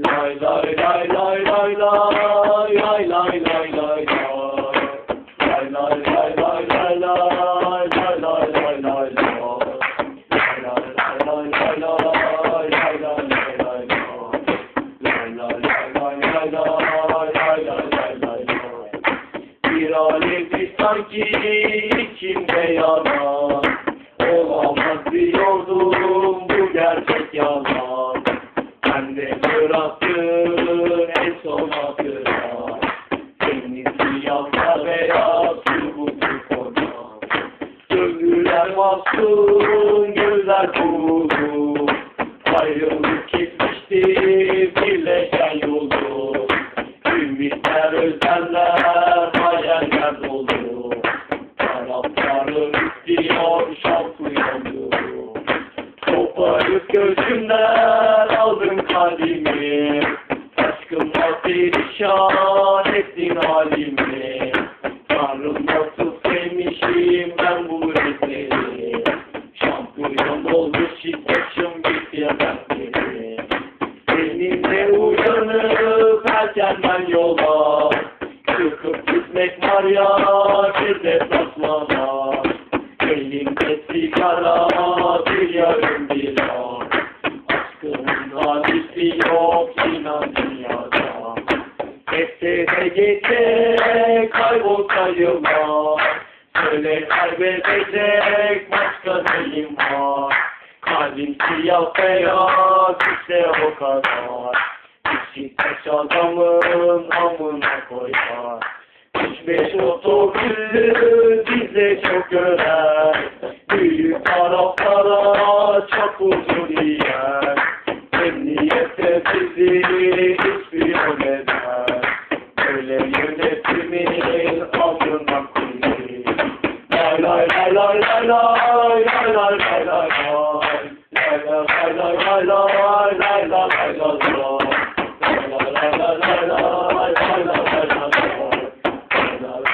Lay lay lay lay lay lay lay lay lay lay Lay lay lay lay lay lay lay lay lay Lay Mahzun, gözler kurulu. Ayrılık kesmişti birleşen yolu Ümitler, özlemler, hayaller dolu Taraftarı istiyor şampiyonu Koparıp gözümden aldım kalbimi. Aşkımla perişan ettin halimi. Tanrım nasıl sevmişim ben bu uyanıp erkenden yola Çıkıp gitmek var ya bir de saçmala Elimde sigara bir yarım bira Aşkımın hadisi yok inan dünyada. Hepsine geçecek kaybolsa yıllar Söyle kaybedecek başka neyim var? Kalbim siyah beyaz işte o kadar Gitmiş adamın amına koyma. Üç beş otobüsü bize çok görer. Büyük taraflara çok uzun yer. Emniyette bizi ispiyon eder. Böyle yönetimin amına koyayım. Lay lay lay lay lay lay lay lay lay lay lay lay lay lay lay